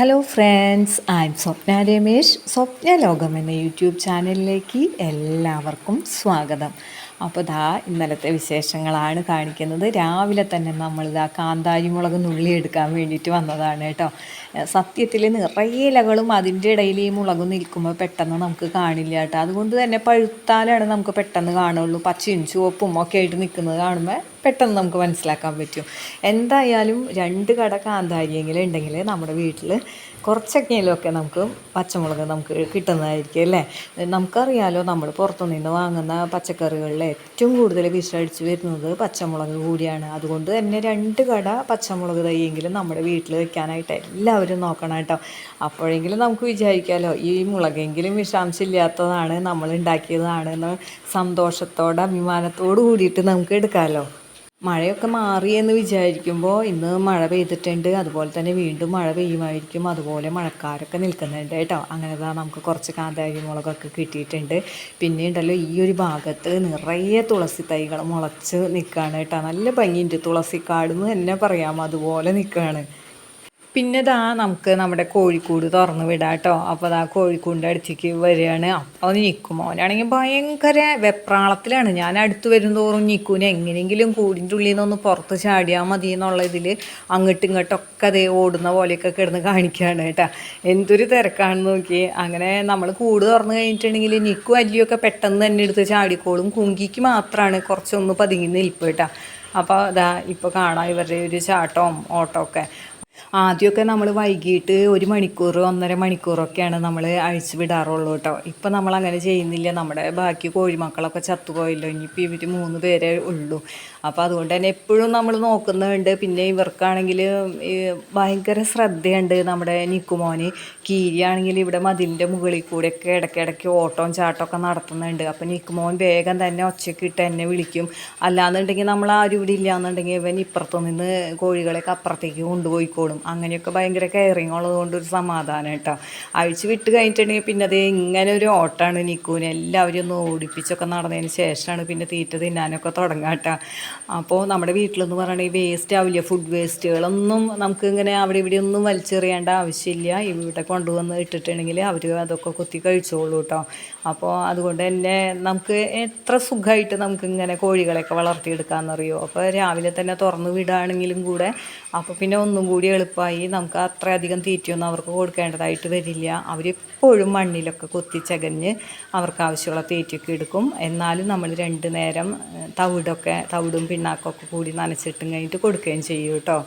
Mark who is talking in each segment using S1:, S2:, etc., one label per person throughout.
S1: Hello friends I am Swapna Ramesh. Swapna ലോകം എന്ന YouTube ചാനലിലേക്ക് എല്ലാവർക്കും സ്വാഗതം. അപ്പോൾ ദാ ഇന്നലത്തെ വിശേഷങ്ങളാണ് കാണിക്കുന്നത്. രാവിലെ തന്നെ നമ്മൾ ഇതാ കാന്താരി മുളക് നുള്ളി എടുക്കാൻ വേണ്ടിയിട്ട് വന്നതാണ് കേട്ടോ. സത്യത്തിൽ നിറയെ ഇലകളും അതിന്റെ ഇടയിൽ ഈ മുളക് നിൽക്കുമ്പോൾ പെട്ടെന്ന് നമുക്ക് കാണില്ല കേട്ടോ. അതുകൊണ്ട് തന്നെ പഴുത്താലാണ് നമുക്ക് പെട്ടെന്ന് കാണുള്ളൂ. പച്ചയും ചുവപ്പും ഒക്കെ ആയിട്ട് നിൽക്കുന്നത് കാണുമ്പോൾ. പെട്ടെന്ന് നമുക്ക് മനസ്സിലാക്കാൻ പറ്റും. എന്തായാലും രണ്ട് കട കാന്താരിയെങ്കിലും ഉണ്ടെങ്കിൽ നമ്മുടെ വീട്ടിൽ കുറച്ചൊക്കെയെങ്കിലുമൊക്കെ നമുക്ക് പച്ചമുളക് നമുക്ക് കിട്ടുന്നതായിരിക്കും അല്ലേ? നമുക്കറിയാലോ നമ്മൾ പുറത്തുനിന്ന് വാങ്ങുന്ന പച്ചക്കറികളിൽ ഏറ്റവും കൂടുതൽ വിശ്രടിച്ച് വരുന്നത് പച്ചമുളക് കൂടിയാണ്. അതുകൊണ്ട് തന്നെ രണ്ട് കട പച്ചമുളക് തൈയെങ്കിലും നമ്മുടെ വീട്ടിൽ വെക്കാനായിട്ട് എല്ലാവരും നോക്കണം കേട്ടോ. അപ്പോഴെങ്കിലും നമുക്ക് വിചാരിക്കാമല്ലോ ഈ മുളകെങ്കിലും വിഷാംശമില്ലാത്തതാണ് നമ്മൾ ഉണ്ടാക്കിയതാണെന്ന് സന്തോഷത്തോടെ അഭിമാനത്തോട് കൂടിയിട്ട് നമുക്ക് എടുക്കാമല്ലോ മഴയൊക്കെ മാറിയെന്ന് വിചാരിക്കുമ്പോൾ ഇന്ന് മഴ പെയ്തിട്ടുണ്ട്. അതുപോലെ തന്നെ വീണ്ടും മഴ പെയ്യുമായിരിക്കും. അതുപോലെ മഴക്കാരൊക്കെ നിൽക്കുന്നുണ്ട് കേട്ടോ. അങ്ങനെ തന്നെ നമുക്ക് കുറച്ച് കാന്താരി മുളകൊക്കെ കിട്ടിയിട്ടുണ്ട്. പിന്നെ ഉണ്ടല്ലോ ഈ ഒരു ഭാഗത്ത് നിറയെ തുളസി തൈകൾ മുളച്ച് നിൽക്കുകയാണ് കേട്ടോ. നല്ല ഭംഗിയുണ്ട്. തുളസിക്കാട് എന്ന് തന്നെ പറയാം. അതുപോലെ നിൽക്കുകയാണ് പിന്നെ ദാ നമുക്ക് നമ്മുടെ കോഴിക്കൂട് തുറന്നു വിടാം കേട്ടോ. അപ്പോൾ ദാ കോഴിക്കൂടിന്റെ അടുത്തേക്ക് വരികയാണ്. അപ്പോൾ നിൽക്കും അവനാണെങ്കിൽ ഭയങ്കര വെപ്രാളത്തിലാണ്. ഞാൻ അടുത്ത് വരും തോറും നിൽക്കൂനെ എങ്ങനെയെങ്കിലും കൂടിന്റെ ഉള്ളിൽ നിന്നൊന്ന് പുറത്ത് ചാടിയാൽ മതി എന്നുള്ള ഇതിൽ അങ്ങോട്ടും ഇങ്ങോട്ടൊക്കെ അതേ ഓടുന്ന പോലെയൊക്കെ കിടന്ന് കാണിക്കുകയാണ് കേട്ടോ. എന്തൊരു തിരക്കാണെന്ന് നോക്കി. അങ്ങനെ നമ്മൾ കൂട് തുറന്ന് കഴിഞ്ഞിട്ടുണ്ടെങ്കിൽ നിൽക്കും അല്ലിയൊക്കെ പെട്ടെന്ന് തന്നെ എടുത്ത് ചാടിക്കോളും. കുങ്കിക്ക് മാത്രമാണ് കുറച്ചൊന്ന് പതുങ്ങി നിൽപ്പ് കേട്ടോ. അപ്പോൾ അതാ ഇപ്പോൾ കാണാം ഇവരുടെ ഒരു ചാട്ടവും ഓട്ടമൊക്കെ ആദ്യമൊക്കെ നമ്മൾ വൈകിട്ട് ഒരു മണിക്കൂർ ഒന്നര മണിക്കൂറൊക്കെയാണ് നമ്മൾ അഴിച്ചു വിടാറുള്ളൂ കേട്ടോ. ഇപ്പം നമ്മൾ അങ്ങനെ ചെയ്യുന്നില്ല. നമ്മുടെ ബാക്കി കോഴിമക്കളൊക്കെ ചത്തുപോയല്ലോ. ഇനിയിപ്പോൾ ഇവർ മൂന്ന് പേരേ ഉള്ളൂ. അപ്പോൾ അതുകൊണ്ട് തന്നെ എപ്പോഴും നമ്മൾ നോക്കുന്നുണ്ട് പിന്നെ ഇവർക്കാണെങ്കിൽ ഭയങ്കര ശ്രദ്ധയുണ്ട് നമ്മുടെ നിക്കുമോന്. കീരിയാണെങ്കിൽ ഇവിടെ മതിലിന്റെ മുകളിൽ കൂടെയൊക്കെ ഇടയ്ക്കിടയ്ക്ക് ഓട്ടവും ചാട്ടമൊക്കെ നടത്തുന്നുണ്ട്. അപ്പോൾ നിക്കുമോൻ വേഗം തന്നെ ഒച്ചയ്ക്ക് ഇട്ട് എന്നെ വിളിക്കും. അല്ലാന്നുണ്ടെങ്കിൽ നമ്മൾ ആരും ഇവിടെ ഇല്ലയെന്നുണ്ടെങ്കിൽ ഇവൻ ഇപ്പുറത്തു നിന്ന് കോഴികളെയൊക്കെ അപ്പുറത്തേക്ക് കൊണ്ടുപോയിക്കോളും അങ്ങനെയൊക്കെ ഭയങ്കര കെയറിങ് ഉള്ളതുകൊണ്ട് ഒരു സമാധാനം കേട്ടോ അഴിച്ച് വിട്ട് കഴിഞ്ഞിട്ടുണ്ടെങ്കിൽ പിന്നെ അത് ഇങ്ങനെ ഒരു ഓട്ടാണ് നിൽക്കൂന് എല്ലാവരും ഒന്ന് ഓടിപ്പിച്ചൊക്കെ നടന്നതിന് ശേഷമാണ് പിന്നെ തീറ്റ തിന്നാനൊക്കെ തുടങ്ങുക കേട്ടോ അപ്പോൾ നമ്മുടെ വീട്ടിലെന്ന് പറയുകയാണെങ്കിൽ വേസ്റ്റ് ആവില്ല. ഫുഡ് വേസ്റ്റുകളൊന്നും നമുക്ക് ഇങ്ങനെ അവിടെ ഇവിടെ ഒന്നും വലിച്ചെറിയേണ്ട ആവശ്യമില്ല. ഇവിടെ കൊണ്ടുവന്ന് ഇട്ടിട്ടുണ്ടെങ്കിൽ അവർ അതൊക്കെ കുത്തി കഴിച്ചോളൂ കേട്ടോ അപ്പോൾ അതുകൊണ്ട് തന്നെ നമുക്ക് എത്ര സുഖമായിട്ട് നമുക്ക് ഇങ്ങനെ കോഴികളെയൊക്കെ വളർത്തിയെടുക്കാമെന്നറിയോ അപ്പോൾ രാവിലെ തന്നെ തുറന്ന് വിടുകയാണെങ്കിലും കൂടെ അപ്പോൾ പിന്നെ ഒന്നും കൂടി എളുപ്പമായി നമുക്ക് അത്രയധികം തീറ്റയൊന്നും അവർക്ക് കൊടുക്കേണ്ടതായിട്ട് വരില്ല. അവരെപ്പോഴും മണ്ണിലൊക്കെ കുത്തിച്ചകഞ്ഞ് അവർക്ക് ആവശ്യമുള്ള തീറ്റയൊക്കെ എടുക്കും. എന്നാലും നമ്മൾ രണ്ട് നേരം തവിടൊക്കെ തവിടും പിണ്ണാക്കൊക്കെ കൂടി നനച്ചിട്ടും കഴിഞ്ഞിട്ട് കൊടുക്കുകയും ചെയ്യും കേട്ടോ.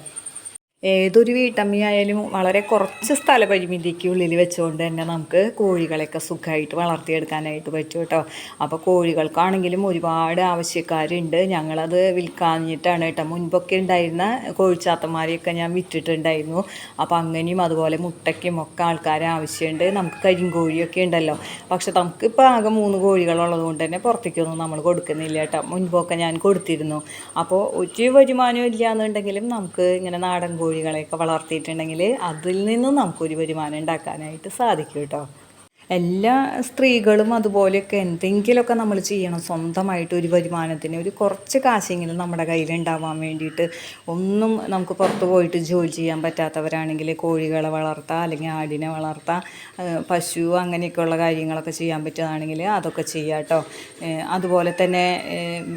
S1: ഏതൊരു വീട്ടമ്മയായാലും വളരെ കുറച്ച് സ്ഥലപരിമിതിക്കുള്ളിൽ വെച്ചുകൊണ്ട് തന്നെ നമുക്ക് കോഴികളെയൊക്കെ സുഖമായിട്ട് വളർത്തിയെടുക്കാനായിട്ട് പറ്റും കേട്ടോ. അപ്പോൾ കോഴികൾക്കാണെങ്കിലും ഒരുപാട് ആവശ്യക്കാരുണ്ട്. ഞങ്ങളത് വിൽക്കാഞ്ഞിട്ടാണ് കേട്ടോ. മുൻപൊക്കെ ഉണ്ടായിരുന്ന കോഴിച്ചാത്തന്മാരെയൊക്കെ ഞാൻ വിറ്റിട്ടുണ്ടായിരുന്നു. അപ്പോൾ അങ്ങനെയും അതുപോലെ മുട്ടയ്ക്കും ഒക്കെ ആൾക്കാരെ ആവശ്യമുണ്ട്. നമുക്ക് കരിങ്കോഴിയൊക്കെ ഉണ്ടല്ലോ. പക്ഷെ നമുക്കിപ്പോൾ ആകെ മൂന്ന് കോഴികളുള്ളത് കൊണ്ട് തന്നെ പുറത്തേക്കൊന്നും നമ്മൾ കൊടുക്കുന്നില്ല കേട്ടോ. മുൻപൊക്കെ ഞാൻ കൊടുത്തിരുന്നു. അപ്പോൾ ഒരു വരുമാനം ഇല്ല എന്നുണ്ടെങ്കിലും നമുക്ക് ഇങ്ങനെ നാടൻ കോഴി കോഴികളെയൊക്കെ വളർത്തിയിട്ടുണ്ടെങ്കിൽ അതിൽ നിന്നും നമുക്കൊരു വരുമാനം ഉണ്ടാക്കാനായിട്ട് സാധിക്കും കേട്ടോ. എല്ലാ സ്ത്രീകളും അതുപോലെയൊക്കെ എന്തെങ്കിലുമൊക്കെ നമ്മൾ ചെയ്യണം. സ്വന്തമായിട്ട് ഒരു വരുമാനത്തിന് ഒരു കുറച്ച് കാശെങ്കിലും നമ്മുടെ കയ്യിൽ ഉണ്ടാവാൻ വേണ്ടിയിട്ട് ഒന്നും നമുക്ക് പുറത്ത് പോയിട്ട് ജോലി ചെയ്യാൻ പറ്റാത്തവരാണെങ്കിൽ കോഴികളെ വളർത്താം അല്ലെങ്കിൽ ആടിനെ വളർത്താം പശു അങ്ങനെയൊക്കെയുള്ള കാര്യങ്ങളൊക്കെ ചെയ്യാൻ പറ്റുകയാണെങ്കിൽ അതൊക്കെ ചെയ്യാം കേട്ടോ. അതുപോലെ തന്നെ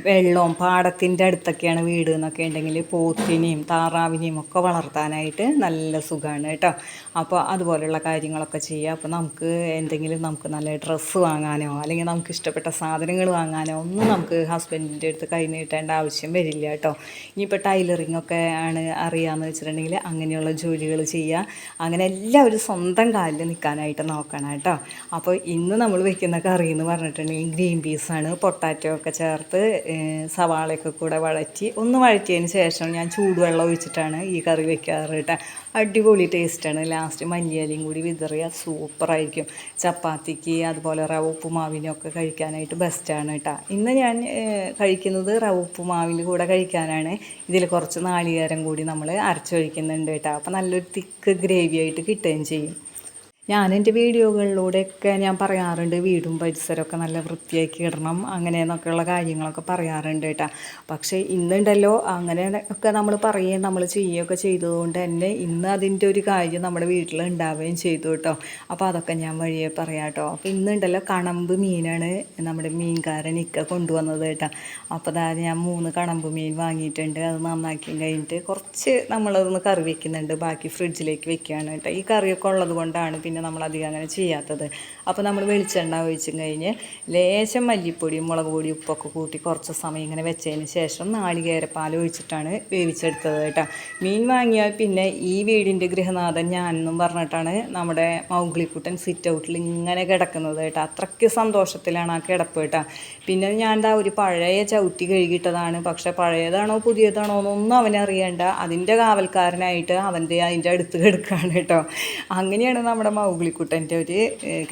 S1: വെള്ളവും പാടത്തിന്റെ അടുത്തൊക്കെയാണ് വീട് എന്നൊക്കെ ഉണ്ടെങ്കിൽ പോത്തിനെയും താറാവിനെയും ഒക്കെ വളർത്താനായിട്ട് നല്ല സുഖമാണ് കേട്ടോ. അപ്പോൾ അതുപോലെയുള്ള കാര്യങ്ങളൊക്കെ ചെയ്യുക അപ്പോൾ നമുക്ക് എന്തെങ്കിലും എന്തെങ്കിലും നമുക്ക് നല്ല ഡ്രസ്സ് വാങ്ങാനോ അല്ലെങ്കിൽ നമുക്ക് ഇഷ്ടപ്പെട്ട സാധനങ്ങൾ വാങ്ങാനോ ഒന്നും നമുക്ക് ഹസ്ബൻഡിന്റെ അടുത്ത് കൈ നീട്ടേണ്ട ആവശ്യം വരില്ല കേട്ടോ. ഇനിയിപ്പോൾ ടൈലറിംഗ് ഒക്കെ ആണ് അറിയാമെന്ന് വെച്ചിട്ടുണ്ടെങ്കിൽ അങ്ങനെയുള്ള ജോലികൾ ചെയ്യുക അങ്ങനെ എല്ലാവരും സ്വന്തം കാലിൽ നിൽക്കാനായിട്ട് നോക്കണം കേട്ടോ. അപ്പോൾ ഇന്ന് നമ്മൾ വെക്കുന്ന കറി എന്ന് പറഞ്ഞിട്ടുണ്ടെങ്കിൽ ഗ്രീൻ പീസാണ് പൊട്ടാറ്റോ ഒക്കെ ചേർത്ത് സവാളയൊക്കെ കൂടെ വഴറ്റി ഒന്ന് വഴറ്റിയതിന് ശേഷം ഞാൻ ചൂടുവെള്ളം ഒഴിച്ചിട്ടാണ് ഈ കറി വെക്കാറ് കേട്ടോ. അടിപൊളി ടേസ്റ്റാണ് ലാസ്റ്റ് മല്ലിയാലിയും കൂടി വിതറിയ സൂപ്പറായിരിക്കും. ചപ്പാത്തിക്ക് അതുപോലെ റവ ഉപ്പുമാവിനൊക്കെ കഴിക്കാനായിട്ട് ബെസ്റ്റാണ് കേട്ടോ ഇന്ന് ഞാൻ കഴിക്കുന്നത് റവ ഉപ്പുമാവിന്റെ കൂടെ കഴിക്കാനാണ്. ഇതിൽ കുറച്ച് നാളികേരം കൂടി നമ്മൾ അരച്ചൊഴിക്കുന്നുണ്ട് കേട്ടോ അപ്പോൾ നല്ലൊരു തിക്ക് ഗ്രേവി ആയിട്ട് കിട്ടുകയും ചെയ്യും. ഞാൻ എന്റെ വീഡിയോകളിലൂടെയൊക്കെ ഞാൻ പറയാറുണ്ട് വീടും പരിസരമൊക്കെ നല്ല വൃത്തിയാക്കി ഇടണം അങ്ങനെ എന്നൊക്കെയുള്ള കാര്യങ്ങളൊക്കെ പറയാറുണ്ട് കേട്ടോ. പക്ഷേ ഇന്നുണ്ടല്ലോ അങ്ങനെ ഒക്കെ നമ്മൾ പറയുകയും നമ്മൾ ചെയ്യുകയൊക്കെ ചെയ്തതുകൊണ്ട് തന്നെ ഇന്ന് അതിന്റെ ഒരു കാര്യം നമ്മുടെ വീട്ടിൽ ഉണ്ടാവുകയും ചെയ്തു കേട്ടോ. അപ്പോൾ അതൊക്കെ ഞാൻ വഴിയെ പറയാം കേട്ടോ. അപ്പോൾ ഇന്നുണ്ടല്ലോ കണമ്പ് മീനാണ് നമ്മുടെ മീൻകാരൻ ഇക്ക കൊണ്ടുവന്നത് കേട്ടോ. അപ്പോൾ അതായത് ഞാൻ മൂന്ന് കണമ്പ് മീൻ വാങ്ങിയിട്ടുണ്ട്. അത് നന്നാക്കി കഴിഞ്ഞിട്ട് കുറച്ച് നമ്മളതൊന്ന് കറി വെക്കുന്നുണ്ട്. ബാക്കി ഫ്രിഡ്ജിലേക്ക് വെക്കുകയാണ് കേട്ടോ. ഈ കറിയൊക്കെ ഉള്ളത് കൊണ്ടാണ് പിന്നെ നമ്മൾ അധികം അങ്ങനെ ചെയ്യാത്തത്. അപ്പോൾ നമ്മൾ വെളിച്ചെണ്ണ ഒഴിച്ചു കഴിഞ്ഞ് ലേശം മല്ലിപ്പൊടിയും മുളക് പൊടി ഉപ്പൊക്കെ കൂട്ടി കുറച്ച് സമയം ഇങ്ങനെ വെച്ചതിന് ശേഷം നാളികേരപ്പാൽ ഒഴിച്ചിട്ടാണ് വേവിച്ചെടുത്തത് കേട്ടോ. മീൻ വാങ്ങിയാൽ പിന്നെ ഈ വീടിന്റെ ഗൃഹനാഥൻ ഞാനെന്നും പറഞ്ഞിട്ടാണ് നമ്മുടെ മൗഗ്ലിക്കുട്ടൻ സിറ്റ് ഔട്ടിൽ ഇങ്ങനെ കിടക്കുന്നത് കേട്ടോ. അത്രയ്ക്ക് സന്തോഷത്തിലാണ് ആ കിടപ്പ് കേട്ടോ. പിന്നെ ഞാൻ ഒരു പഴയ ചവിട്ടി കഴുകിയിട്ടതാണ്. പക്ഷേ പഴയതാണോ പുതിയതാണോ എന്നൊന്നും അവനറിയണ്ട അതിന്റെ കാവൽക്കാരനായിട്ട് അവന്റെ അതിന്റെ അടുത്ത് കിടക്കുകയാണ് കേട്ടോ. അങ്ങനെയാണ് നമ്മുടെ മൗഗ്ലിക്കുട്ടന്റെ ഒരു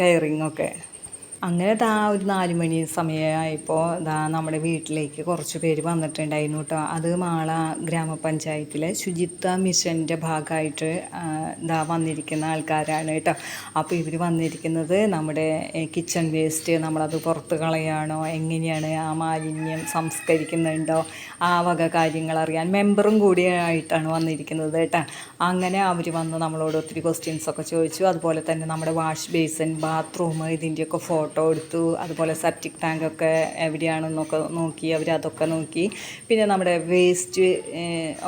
S1: കയറിങ് ഒക്കെ അങ്ങനെ ദാ ഒരു നാല് മണി സമയമായപ്പോൾ ദാ നമ്മുടെ വീട്ടിലേക്ക് കുറച്ച് പേര് വന്നിട്ടുണ്ടായിരുന്നു കേട്ടോ അത് മാള ഗ്രാമപഞ്ചായത്തിലെ ശുചിത്വ മിഷന്റെ ഭാഗമായിട്ട് ദാ വന്നിരിക്കുന്ന ആൾക്കാരാണ് കേട്ടോ അപ്പോൾ ഇവർ വന്നിരിക്കുന്നത് നമ്മുടെ കിച്ചൺ വേസ്റ്റ് നമ്മളത് പുറത്ത് കളയാണോ എങ്ങനെയാണ് ആ മാലിന്യം സംസ്കരിക്കുന്നുണ്ടോ ആ വക കാര്യങ്ങൾ അറിയാൻ മെമ്പറും കൂടിയായിട്ടാണ് വന്നിരിക്കുന്നത് കേട്ടോ അങ്ങനെ അവർ വന്ന് നമ്മളോട് ഒത്തിരി ക്വസ്റ്റ്യൻസ് ഒക്കെ ചോദിച്ചു. അതുപോലെ തന്നെ നമ്മുടെ വാഷ് ബേസിൻ ബാത്റൂം ഇതിന്റെയൊക്കെ ഫോട്ടോ എടുത്തു. അതുപോലെ സെപ്റ്റിക് ടാങ്കൊക്കെ എവിടെയാണെന്നൊക്കെ നോക്കി അവരതൊക്കെ നോക്കി. പിന്നെ നമ്മുടെ വേസ്റ്റ്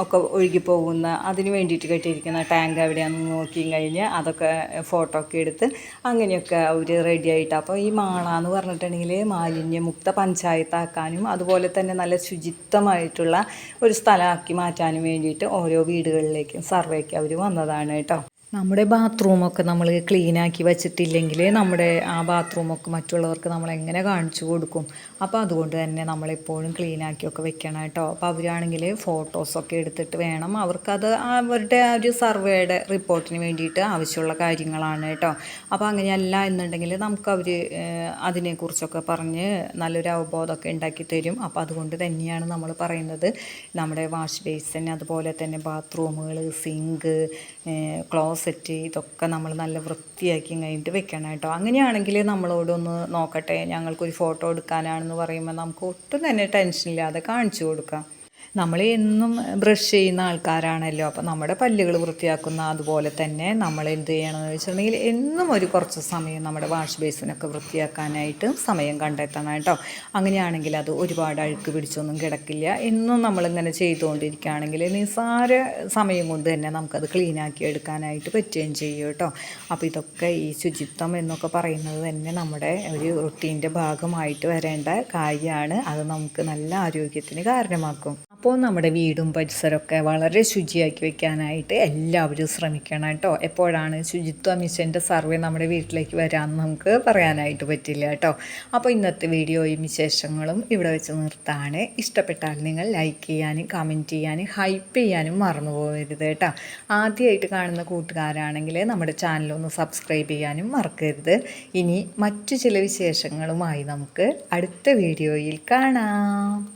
S1: ഒക്കെ ഒഴുകി പോകുന്ന അതിന് വേണ്ടിയിട്ട് കെട്ടിയിരിക്കുന്ന ടാങ്ക് എവിടെയാണെന്ന് നോക്കിയും കഴിഞ്ഞ് അതൊക്കെ ഫോട്ടോ ഒക്കെ എടുത്ത് അങ്ങനെയൊക്കെ അവർ റെഡി ആയിട്ട്. അപ്പോൾ ഈ മാള എന്ന് പറഞ്ഞിട്ടുണ്ടെങ്കിൽ മാലിന്യമുക്ത പഞ്ചായത്താക്കാനും അതുപോലെ തന്നെ നല്ല ശുചിത്വമായിട്ടുള്ള ഒരു സ്ഥലമാക്കി മാറ്റാനും വേണ്ടിയിട്ട് ഓരോ വീടുകളിലേക്കും സർവേക്ക് അവർ വന്നതാണ് കേട്ടോ. നമ്മുടെ ബാത്റൂമൊക്കെ നമ്മൾ ക്ലീനാക്കി വെച്ചിട്ടില്ലെങ്കിൽ നമ്മുടെ ആ ബാത്റൂമൊക്കെ മറ്റുള്ളവർക്ക് നമ്മൾ എങ്ങനെ കാണിച്ചു കൊടുക്കും? അപ്പോൾ അതുകൊണ്ട് തന്നെ നമ്മളെപ്പോഴും ക്ലീനാക്കിയൊക്കെ വെക്കണം കേട്ടോ. അപ്പോൾ അവരാണെങ്കിൽ ഫോട്ടോസൊക്കെ എടുത്തിട്ട് വേണം അവർക്കത് അവരുടെ ആ ഒരു സർവേയുടെ റിപ്പോർട്ടിന് വേണ്ടിയിട്ട് ആവശ്യമുള്ള കാര്യങ്ങളാണ് കേട്ടോ. അപ്പോൾ അങ്ങനെയല്ല എന്നുണ്ടെങ്കിൽ നമുക്ക് അതിനെക്കുറിച്ചൊക്കെ പറഞ്ഞ് നല്ലൊരു അവബോധമൊക്കെ ഉണ്ടാക്കി തരും. അപ്പോൾ അതുകൊണ്ട് തന്നെയാണ് നമ്മൾ പറയുന്നത് നമ്മുടെ വാഷ് ബേസിൻ അതുപോലെ തന്നെ ബാത്റൂമുകൾ സിങ്ക് ക്ലോസറ്റ് ഇതൊക്കെ നമ്മൾ നല്ല വൃത്തിയാക്കി കഴിഞ്ഞിട്ട് വെക്കണം കേട്ടോ. അങ്ങനെയാണെങ്കിൽ നമ്മളോടൊന്ന് നോക്കട്ടെ ഞങ്ങൾക്കൊരു ഫോട്ടോ എടുക്കാനാണെന്ന് പറയുമ്പോൾ നമുക്ക് ഒട്ടും തന്നെ ടെൻഷനില്ലാതെ കാണിച്ചു കൊടുക്കാം. നമ്മൾ എന്നും ബ്രഷ് ചെയ്യുന്ന ആൾക്കാരാണല്ലോ. അപ്പോൾ നമ്മുടെ പല്ലുകൾ വൃത്തിയാക്കുന്ന അതുപോലെ തന്നെ നമ്മൾ എന്ത് ചെയ്യണമെന്ന് വെച്ചിട്ടുണ്ടെങ്കിൽ എന്നും ഒരു കുറച്ച് സമയം നമ്മുടെ വാഷ് ബേസിനൊക്കെ വൃത്തിയാക്കാനായിട്ട് സമയം കണ്ടെത്തണം കേട്ടോ. അങ്ങനെയാണെങ്കിൽ അത് ഒരുപാട് അഴുക്ക് പിടിച്ചൊന്നും കിടക്കില്ല. എന്നും നമ്മളിങ്ങനെ ചെയ്തുകൊണ്ടിരിക്കുകയാണെങ്കിൽ നിസ്സാര സമയം കൊണ്ട് തന്നെ നമുക്കത് ക്ലീനാക്കി എടുക്കാനായിട്ട് പറ്റുകയും ചെയ്യും കേട്ടോ. അപ്പോൾ ഇതൊക്കെ ഈ ശുചിത്വം എന്നൊക്കെ പറയുന്നത് തന്നെ നമ്മുടെ ഒരു റുട്ടീന്റെ ഭാഗമായിട്ട് വരേണ്ട കാര്യമാണ്. അത് നമുക്ക് നല്ല ആരോഗ്യത്തിന് കാരണമാക്കും. അപ്പോൾ നമ്മുടെ വീടും പരിസരമൊക്കെ വളരെ ശുചിയാക്കി വെക്കാനായിട്ട് എല്ലാവരും ശ്രമിക്കണം കേട്ടോ. എപ്പോഴാണ് ശുചിത്വ മിഷന്റെ സർവേ നമ്മുടെ വീട്ടിലേക്ക് വരാമെന്ന് നമുക്ക് പറയാനായിട്ട് പറ്റില്ല കേട്ടോ. അപ്പോൾ ഇന്നത്തെ വീഡിയോയും വിശേഷങ്ങളും ഇവിടെ വെച്ച് നിർത്താണ്. ഇഷ്ടപ്പെട്ടാൽ നിങ്ങൾ ലൈക്ക് ചെയ്യാനും കമന്റ് ചെയ്യാനും ഹൈപ്പ് ചെയ്യാനും മറന്നു പോകരുത് കേട്ടോ. ആദ്യമായിട്ട് കാണുന്ന കൂട്ടുകാരാണെങ്കിൽ നമ്മുടെ ചാനലൊന്ന് സബ്സ്ക്രൈബ് ചെയ്യാനും മറക്കരുത്. ഇനി മറ്റു ചില വിശേഷങ്ങളുമായി നമുക്ക് അടുത്ത വീഡിയോയിൽ കാണാം.